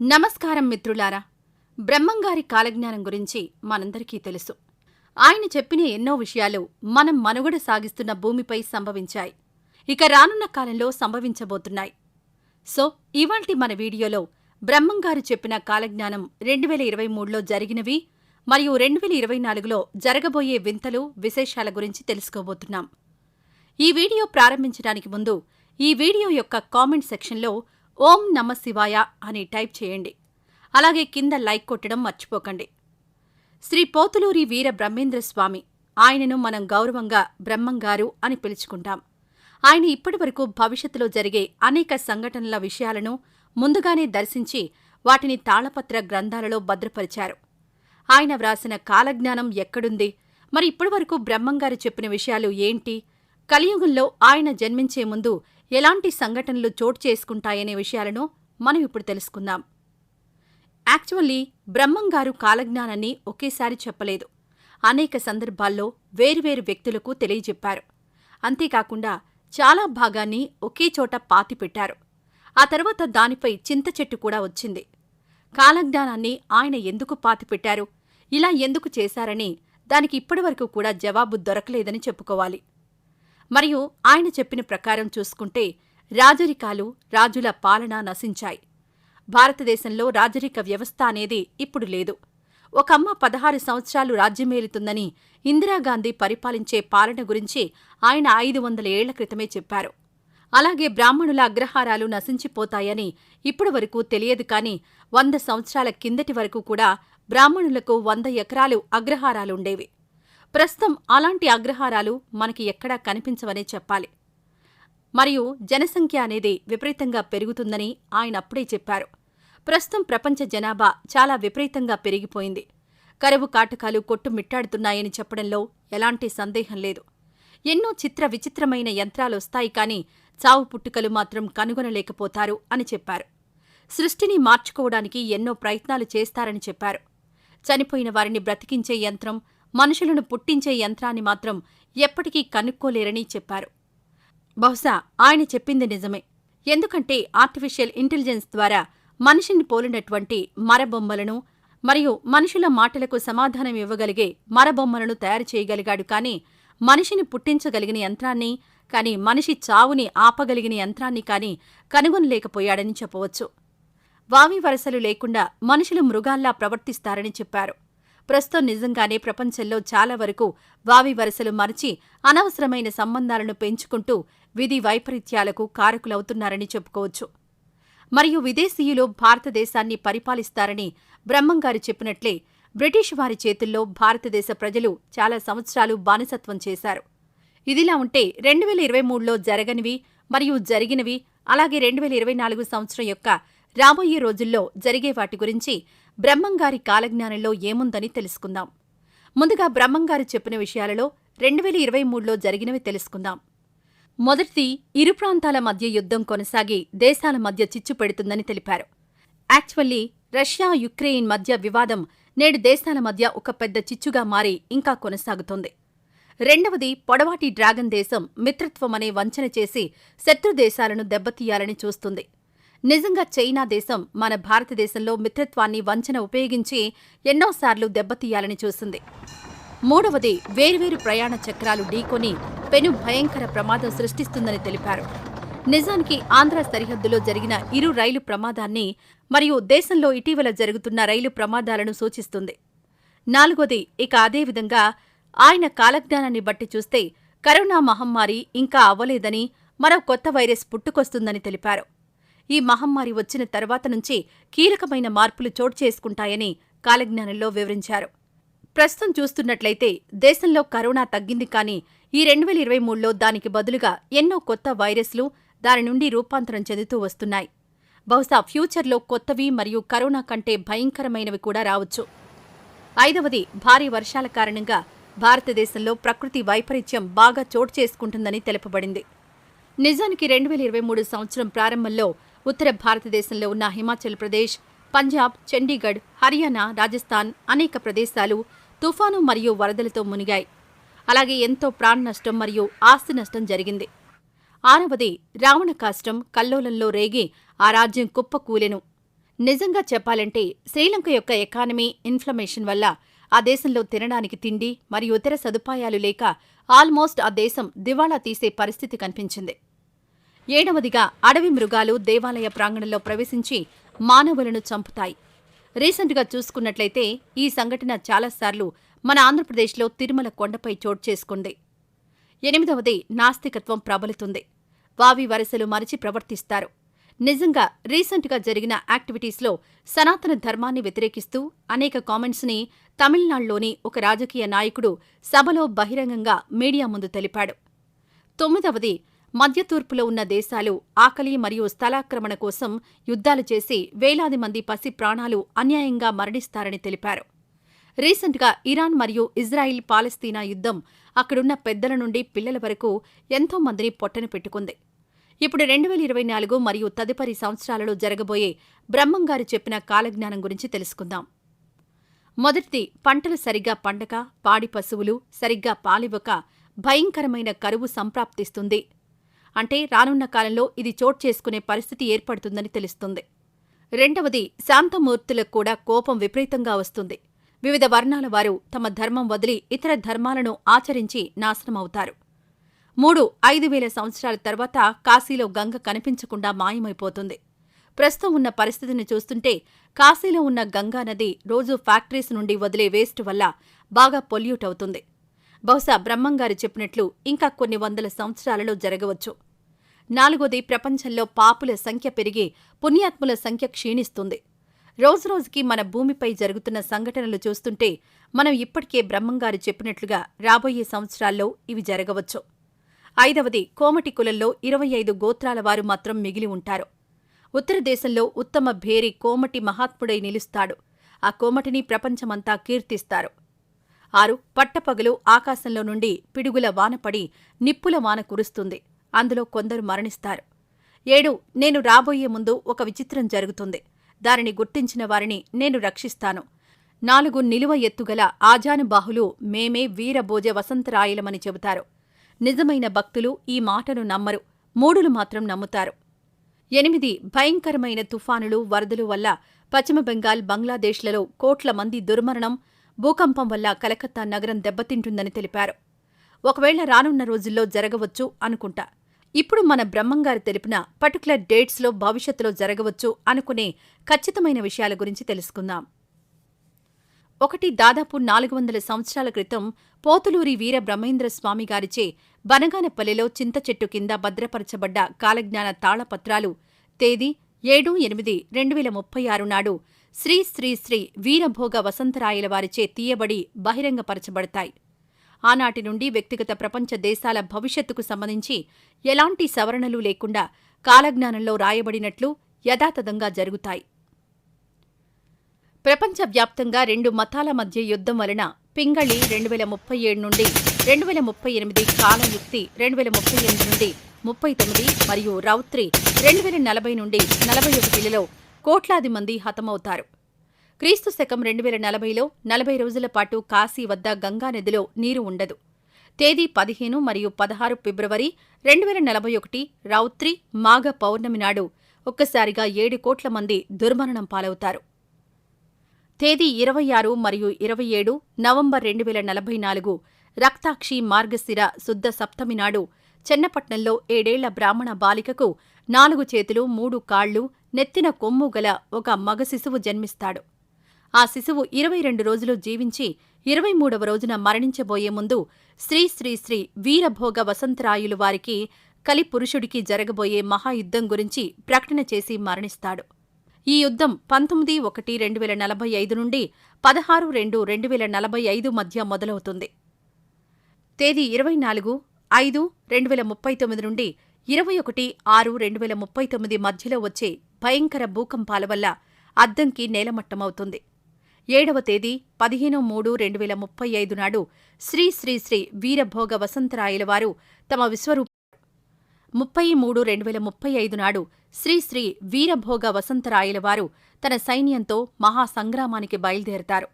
నమస్కారం మిత్రులారా. బ్రహ్మంగారి కాలజ్ఞానం గురించి మనందరికీ తెలుసు. ఆయన చెప్పిన ఎన్నో విషయాలు మనం మనుగడ సాగిస్తున్న భూమిపై సంభవించాయి. ఇక రానున్న కాలంలో సంభవించబోతున్నాయి. సో ఇవాల్టి మన వీడియోలో బ్రహ్మంగారు చెప్పిన కాలజ్ఞానం రెండు వేల ఇరవై మూడులో జరిగినవి మరియు రెండు వేల ఇరవై నాలుగులో జరగబోయే వింతలు విశేషాల గురించి తెలుసుకోబోతున్నాం. ఈ వీడియో ప్రారంభించడానికి ముందు ఈ వీడియో యొక్క కామెంట్ సెక్షన్లో ఓం నమ శివాయ అని టైప్ చేయండి. అలాగే కింద లైక్ కొట్టడం మర్చిపోకండి. శ్రీ పోతులూరి వీర బ్రహ్మేంద్ర స్వామి ఆయనను మనం గౌరవంగా బ్రహ్మంగారు అని పిలుచుకుంటాం. ఆయన ఇప్పటివరకు భవిష్యత్తులో జరిగే అనేక సంఘటనల విషయాలను ముందుగానే దర్శించి వాటిని తాళపత్ర గ్రంథాలలో భద్రపరిచారు. ఆయన వ్రాసిన కాలజ్ఞానం ఎక్కడుంది? మరి ఇప్పటివరకు బ్రహ్మంగారు చెప్పిన విషయాలు ఏంటి? కలియుగంలో ఆయన జన్మించే ముందు ఎలాంటి సంఘటనలు చోటు చేసుకుంటాయనే విషయాలను మనం ఇప్పుడు తెలుసుకుందాం. యాక్చువల్లీ బ్రహ్మంగారు కాలజ్ఞానాన్ని ఒకేసారి చెప్పలేదు. అనేక సందర్భాల్లో వేరువేరు వ్యక్తులకు తెలియజెప్పారు. అంతేకాకుండా చాలా భాగాన్ని ఒకే చోట పాతిపెట్టారు ఆ తర్వాత దానిపై చింత చెట్టు కూడా వచ్చింది. కాలజ్ఞానాన్ని ఆయన ఎందుకు పాతిపెట్టారు ఇలా ఎందుకు చేశారని దానికి ఇప్పటివరకు కూడా జవాబు దొరకలేదని చెప్పుకోవాలి. మరియు ఆయన చెప్పిన ప్రకారం చూసుకుంటే రాజరికాలు రాజుల పాలన నశించాయి. భారతదేశంలో రాజరిక వ్యవస్థ అనేది ఇప్పుడు లేదు. ఒకమ్మ పదహారు సంవత్సరాలు రాజ్యమేలుతుందని ఇందిరాగాంధీ పరిపాలించే పాలన గురించి ఆయన ఐదు వందల ఏళ్ళ క్రితమే చెప్పారు. అలాగే బ్రాహ్మణుల అగ్రహారాలు నశించిపోతాయని ఇప్పటి వరకు తెలియదు కాని వంద సంవత్సరాల కిందటి వరకు కూడా బ్రాహ్మణులకు వంద ఎకరాలు అగ్రహారాలుండేవి ప్రస్తుతం అలాంటి అగ్రహారాలు మనకి ఎక్కడా కనిపించవనే చెప్పాలి. మరియు జనసంఖ్య అనేది విపరీతంగా పెరుగుతుందని ఆయన అప్పుడే చెప్పారు. ప్రస్తుతం ప్రపంచ జనాభా చాలా విపరీతంగా పెరిగిపోయింది. కరువు కాటకాలు కొట్టుమిట్టాడుతున్నాయని చెప్పడంలో ఎలాంటి సందేహం లేదు. ఎన్నో చిత్ర విచిత్రమైన యంత్రాలొస్తాయి కాని చావు పుట్టుకలు మాత్రం కనుగొనలేకపోతారు అని చెప్పారు. సృష్టిని మార్చుకోవడానికి ఎన్నో ప్రయత్నాలు చేస్తారని చెప్పారు. చనిపోయిన వారిని బ్రతికించే యంత్రం మనుషులను పుట్టించే యంత్రాన్ని మాత్రం ఎప్పటికీ కనుక్కోలేరని చెప్పారు. బహుశా ఆయన చెప్పింది నిజమే. ఎందుకంటే ఆర్టిఫిషియల్ ఇంటెలిజెన్స్ ద్వారా మనిషిని పోలినటువంటి మరబొమ్మలను మరియు మనుషుల మాటలకు సమాధానం ఇవ్వగలిగే మరబొమ్మలను తయారు చేయగలిగాడు కానీ మనిషిని పుట్టించగలిగిన యంత్రాన్ని కానీ మనిషి చావుని ఆపగలిగిన యంత్రాన్ని కానీ కనుగొనలేకపోయాడని చెప్పవచ్చు. వావి వరసలు లేకుండా మనుషులు మృగాల్లా ప్రవర్తిస్తారని చెప్పారు. ప్రస్తుతం నిజంగానే ప్రపంచంలో చాలా వరకు వావి వరసలు మరచి అనవసరమైన సంబంధాలను పెంచుకుంటూ విధి వైపరీత్యాలకు కారకులవుతున్నారని చెప్పుకోవచ్చు. మరియు విదేశీయులు భారతదేశాన్ని పరిపాలిస్తారని బ్రహ్మంగారు చెప్పినట్లే బ్రిటిష్ వారి చేతుల్లో భారతదేశ ప్రజలు చాలా సంవత్సరాలు బానిసత్వం చేశారు. ఇదిలా ఉంటే రెండు వేల ఇరవై మూడులో జరగనివి మరియు జరిగినవి అలాగే రెండు వేల ఇరవై నాలుగు సంవత్సరం యొక్క రాబోయే రోజుల్లో జరిగే వాటి గురించి బ్రహ్మంగారి కాలజ్ఞానంలో ఏముందని తెలుసుకుందాం. ముందుగా బ్రహ్మంగారు చెప్పిన విషయాలలో రెండు వేల ఇరవై మూడులో జరిగినవి తెలుసుకుందాం. మొదటిది ఇరు ప్రాంతాల మధ్య యుద్ధం కొనసాగి దేశాల మధ్య చిచ్చు పెడుతుందని తెలిపారు. యాక్చువల్లీ రష్యా యుక్రెయిన్ మధ్య వివాదం నేడు దేశాల మధ్య ఒక పెద్ద చిచ్చుగా మారి ఇంకా కొనసాగుతోంది. రెండవది పొడవాటి డ్రాగన్ దేశం మిత్రత్వమనే వంచన చేసి శత్రు దేశాలను దెబ్బతీయాలని చూస్తుంది. నిజంగా చైనా దేశం మన భారతదేశంలో మిత్రత్వాన్ని వంచన ఉపయోగించి ఎన్నోసార్లు దెబ్బతీయాలని చూసింది. మూడవది వేర్వేరు ప్రయాణ చక్రాలు ఢీకొని పెను భయంకర ప్రమాదం సృష్టిస్తుందని తెలిపారు. నిజానికి ఆంధ్ర సరిహద్దులో జరిగిన ఇరు రైలు ప్రమాదాన్ని మరియు దేశంలో ఇటీవల జరుగుతున్న రైలు ప్రమాదాలను సూచిస్తుంది. నాలుగోది ఇక అదేవిధంగా ఆయన కాలజ్ఞానాన్ని బట్టి చూస్తే కరోనా మహమ్మారి ఇంకా అవ్వలేదని మరో కొత్త వైరస్ పుట్టుకొస్తుందని తెలిపారు. ఈ మహమ్మారి వచ్చిన తర్వాత నుంచి కీలకమైన మార్పులు చోటు చేసుకుంటాయని కాలజ్ఞానంలో వివరించారు. ప్రస్తుతం చూస్తున్నట్లయితే దేశంలో కరోనా తగ్గింది కానీ ఈ రెండు వేల ఇరవై మూడులో దానికి బదులుగా ఎన్నో కొత్త వైరస్లు దాని నుండి రూపాంతరం చెందుతూ వస్తున్నాయి. బహుశా ఫ్యూచర్లో కొత్తవి మరియు కరోనా కంటే భయంకరమైనవి కూడా రావచ్చు. ఐదవది భారీ వర్షాల కారణంగా భారతదేశంలో ప్రకృతి వైపరీత్యం బాగా చోటు చేసుకుంటుందని తెలుపబడింది. నిజానికి రెండు వేల ఇరవై మూడు సంవత్సరం ప్రారంభంలో ఉత్తర భారతదేశంలో ఉన్న హిమాచల్ ప్రదేశ్ పంజాబ్ చండీగఢ్ హర్యానా రాజస్థాన్ అనేక ప్రదేశాలు తుఫాను మరియు వరదలతో మునిగాయి. అలాగే ఎంతో ప్రాణ నష్టం మరియు ఆస్తి నష్టం జరిగింది. ఆరవది రావణ కాష్టం కల్లోలంలో రేగి ఆ రాజ్యం కుప్పకూలెను. నిజంగా చెప్పాలంటే శ్రీలంక యొక్క ఎకానమీ ఇన్ఫ్లమేషన్ వల్ల ఆ దేశంలో తినడానికి తిండి మరియు ఇతర సదుపాయాలు లేక ఆల్మోస్ట్ ఆ దేశం దివాళా తీసే పరిస్థితి కనిపించింది. ఏడవదిగా అడవి మృగాలు దేవాలయ ప్రాంగణంలో ప్రవేశించి మానవులను చంపుతాయి. రీసెంట్గా చూసుకున్నట్లయితే ఈ సంఘటన చాలాసార్లు మన ఆంధ్రప్రదేశ్లో తిరుమల కొండపై చోటు చేసుకుంది. ఎనిమిదవది నాస్తికత్వం ప్రబలుతుంది. వావి వరసలు మరిచి ప్రవర్తిస్తారు. నిజంగా రీసెంట్గా జరిగిన యాక్టివిటీస్లో సనాతన ధర్మాన్ని వ్యతిరేకిస్తూ అనేక కామెంట్స్ని తమిళనాడులోని ఒక రాజకీయ నాయకుడు సభలో బహిరంగంగా మీడియా ముందు తెలిపాడు. తొమ్మిదవది మధ్యతూర్పులో ఉన్న దేశాలు ఆకలి మరియు స్థలాక్రమణ కోసం యుద్ధాలు చేసి వేలాది మంది పసి ప్రాణాలు అన్యాయంగా మరణిస్తారని తెలిపారు. రీసెంట్గా ఇరాన్ మరియు ఇజ్రాయిల్ పాలస్తీనా యుద్ధం అక్కడున్న పెద్దల నుండి పిల్లల వరకు ఎంతో మందిని పొట్టన పెట్టుకుంది. ఇప్పుడు రెండు వేల ఇరవై నాలుగు మరియు తదుపరి సంవత్సరాలలో జరగబోయే బ్రహ్మంగారు చెప్పిన కాలజ్ఞానం గురించి తెలుసుకుందాం. మొదటిది పంటలు సరిగ్గా పండక పాడి పశువులు సరిగ్గా పాలివ్వక భయంకరమైన కరువు సంప్రాప్తిస్తుంది. అంటే రానున్న కాలంలో ఇది చోటు చేసుకునే పరిస్థితి ఏర్పడుతుందని తెలుస్తుంది. రెండవది శాంతమూర్తులకు కూడా కోపం విపరీతంగా వస్తుంది. వివిధ వర్ణాల వారు తమ ధర్మం వదిలి ఇతర ధర్మాలను ఆచరించి నాశనమవుతారు. మూడు ఐదు వేల సంవత్సరాల తర్వాత కాశీలో గంగ కనిపించకుండా మాయమైపోతుంది. ప్రస్తుతం ఉన్న పరిస్థితిని చూస్తుంటే కాశీలో ఉన్న గంగా నది రోజు ఫ్యాక్టరీస్ నుండి వదిలే వేస్ట్ వల్ల బాగా పొల్యూట్ అవుతుంది. బహుశా బ్రహ్మంగారు చెప్పినట్లు ఇంకా కొన్ని వందల సంవత్సరాలలో జరగవచ్చు. నాలుగోది ప్రపంచంలో పాపుల సంఖ్య పెరిగి పుణ్యాత్ముల సంఖ్య క్షీణిస్తుంది. రోజురోజుకి మన భూమిపై జరుగుతున్న సంఘటనలు చూస్తుంటే మనం ఇప్పటికే బ్రహ్మంగారు చెప్పినట్లుగా రాబోయే సంవత్సరాల్లో ఇవి జరగవచ్చు. ఐదవది కోమటి కులంలో ఇరవై ఐదు గోత్రాల వారు మాత్రం మిగిలి ఉంటారు. ఉత్తర దేశంలో ఉత్తమ భేరి కోమటి మహాత్ముడై నిలుస్తాడు. ఆ కోమటిని ప్రపంచమంతా కీర్తిస్తారు. ఆరు పట్టపగలు ఆకాశంలో నుండి పిడుగుల వానపడి నిప్పుల వాన కురుస్తుంది. అందులో కొందరు మరణిస్తారు. ఏడు నేను రాబోయే ముందు ఒక విచిత్రం జరుగుతుంది. దానిని గుర్తించిన వారిని నేను రక్షిస్తాను. నాలుగు నిలువ ఎత్తుగల ఆజానుబాహులు మేమే వీరభోజ వసంతరాయలమని చెబుతారు. నిజమైన భక్తులు ఈ మాటను నమ్మరు. మూడులు మాత్రం నమ్ముతారు. ఎనిమిది భయంకరమైన తుఫానులు వరదలు వల్ల పశ్చిమ బెంగాల్ బంగ్లాదేశ్లలో కోట్ల మంది దుర్మరణం భూకంపం వల్ల కలకత్తా నగరం దెబ్బతింటుందని తెలిపారు. ఒకవేళ రానున్న రోజుల్లో జరగవచ్చు అనుకుంటా. ఇప్పుడు మన బ్రహ్మంగారు తెలిపిన పర్టికులర్ డేట్స్లో భవిష్యత్తులో జరగవచ్చు అనుకునే ఖచ్చితమైన విషయాల గురించి తెలుసుకుందాం. ఒకటి దాదాపు నాలుగు వందల సంవత్సరాల క్రితం పోతులూరి వీర బ్రహ్మేంద్ర స్వామి గారిచే బనగానపల్లెలో చింత చెట్టు కింద భద్రపరచబడ్డ కాలజ్ఞాన తాళపత్రాలు తేదీ ఏడు ఎనిమిది రెండు వేల ముప్పై ఆరు నాడు శ్రీ శ్రీ శ్రీ వీరభోగ వసంతరాయల వారిచే తీయబడి బహిరంగపరచబడతాయి. ఆనాటి నుండి వ్యక్తిగత ప్రపంచ దేశాల భవిష్యత్తుకు సంబంధించి ఎలాంటి సవరణలు లేకుండా కాలజ్ఞానంలో రాయబడినట్లు యథాతథంగా జరుగుతాయి. ప్రపంచవ్యాప్తంగా రెండు మతాల మధ్య యుద్ధం వలన పింగళి రెండు వేల ముప్పై ఏడు నుండి రెండు వేల ముప్పై ఎనిమిది కాలయుక్తి రెండు వేల ముప్పై ఎనిమిది నుండి ముప్పై తొమ్మిది మరియు రౌత్రి రెండు వేల నలభై నుండి నలభై ఒకటిలలో కోట్లాది మంది హతమవుతారు. క్రీస్తు శకం రెండు వేల నలభైలో నలభై రోజుల పాటు కాశీ వద్ద గంగా నదిలో నీరు ఉండదు. తేదీ పదిహేను మరియు పదహారు ఫిబ్రవరి రెండు వేల నలభై ఒకటి రౌత్రి మాఘ పౌర్ణమి నాడు ఒక్కసారిగా ఏడు కోట్ల మంది దుర్మరణం పాలవుతారు. తేదీ ఇరవై ఆరు మరియు ఇరవై ఏడు నవంబర్ రెండు వేల నలభై నాలుగు రక్తాక్షి మార్గశిర శుద్ధ సప్తమి నాడు చెన్నపట్నంలో ఏడేళ్ళ బ్రాహ్మణ బాలికకు నాలుగు చేతులు మూడు కాళ్ళు నెత్తిన కొమ్ము గల ఒక మగ శిశువు జన్మిస్తాడు. ఆ శిశువు ఇరవై రెండు రోజులు జీవించి ఇరవై మూడవ రోజున మరణించబోయే ముందు శ్రీ శ్రీ శ్రీ వీరభోగ వసంతరాయులు వారికి కలి పురుషుడికి జరగబోయే మహాయుద్ధం గురించి ప్రకటన చేసి మరణిస్తాడు. ఈ యుద్ధం పంతొమ్మిది ఒకటి రెండు వేల నలభై ఐదు నుండి పదహారు రెండు రెండు వేల నలభై ఐదు మధ్య మొదలవుతుంది. తేదీ ఇరవై నాలుగు ఐదు రెండు వేల ముప్పై తొమ్మిది నుండి ఇరవై ఒకటి ఆరు రెండు వేల ముప్పై తొమ్మిది మధ్యలో వచ్చే భయంకర భూకంపాల వల్ల అద్దంకి నేలమట్టమవుతుంది. ఏడవ తేదీ పదిహేను మూడు రెండు వేల ముప్పై ఐదు నాడు శ్రీ శ్రీ శ్రీ వీరభోగ వసంతరాయల వారు తమ విశ్వరూప ముప్పై మూడు రెండు వేల ముప్పై ఐదు నాడు శ్రీ శ్రీ వీరభోగ వసంతరాయల వారు తన సైన్యంతో మహాసంగ్రామానికి బయలుదేరతారు.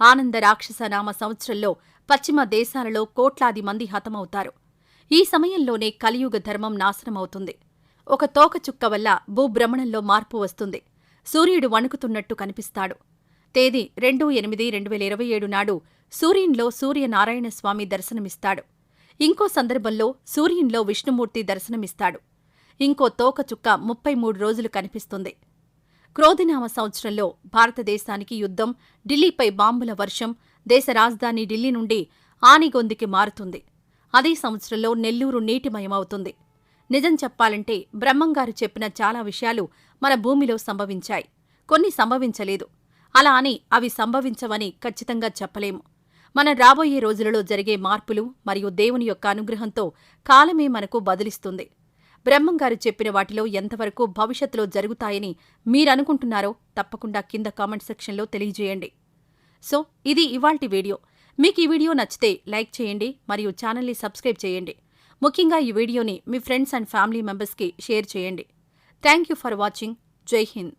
ఆనంద రాక్షస నామ సంవత్సరంలో పశ్చిమ దేశాలలో కోట్లాది మంది హతమవుతారు. ఈ సమయంలోనే కలియుగ ధర్మం నాశనమవుతుంది. ఒక తోకచుక్క వల్ల భూభ్రమణంలో మార్పు వస్తుంది. సూర్యుడు వణుకుతున్నట్టు కనిపిస్తాడు. తేదీ రెండు ఎనిమిది రెండు వేల ఇరవై ఏడు నాడు సూర్యునిలో సూర్యనారాయణ స్వామి దర్శనమిస్తాడు. ఇంకో సందర్భంలో సూర్యునిలో విష్ణుమూర్తి దర్శనమిస్తాడు. ఇంకో తోకచుక్క ముప్పై మూడు రోజులు కనిపిస్తుంది. క్రోధినామ సంవత్సరంలో భారతదేశానికి యుద్ధం ఢిల్లీపై బాంబుల వర్షం దేశ రాజధాని ఢిల్లీ నుండి ఆనిగొందికి మారుతుంది. అదే సంవత్సరంలో నెల్లూరు నీటిమయమవుతుంది. నిజం చెప్పాలంటే బ్రహ్మంగారు చెప్పిన చాలా విషయాలు మన భూమిలో సంభవించాయి. కొన్ని సంభవించలేదు. అలా అని అవి సంభవించవని ఖచ్చితంగా చెప్పలేము. మన రాబోయే రోజులలో జరిగే మార్పులు మరియు దేవుని యొక్క అనుగ్రహంతో కాలమే మనకు బదిలిస్తుంది. బ్రహ్మంగారు చెప్పిన వాటిలో ఎంతవరకు భవిష్యత్తులో జరుగుతాయని మీరనుకుంటున్నారో తప్పకుండా కింద కామెంట్ సెక్షన్లో తెలియజేయండి. సో ఇది ఇవాల్టి వీడియో. మీకు ఈ వీడియో నచ్చితే లైక్ చేయండి మరియు ఛానల్ని సబ్స్క్రైబ్ చేయండి. ముఖ్యంగా ఈ వీడియోని మీ ఫ్రెండ్స్ అండ్ ఫ్యామిలీ మెంబర్స్కి షేర్ చేయండి. Thank you for watching. జై హింద్.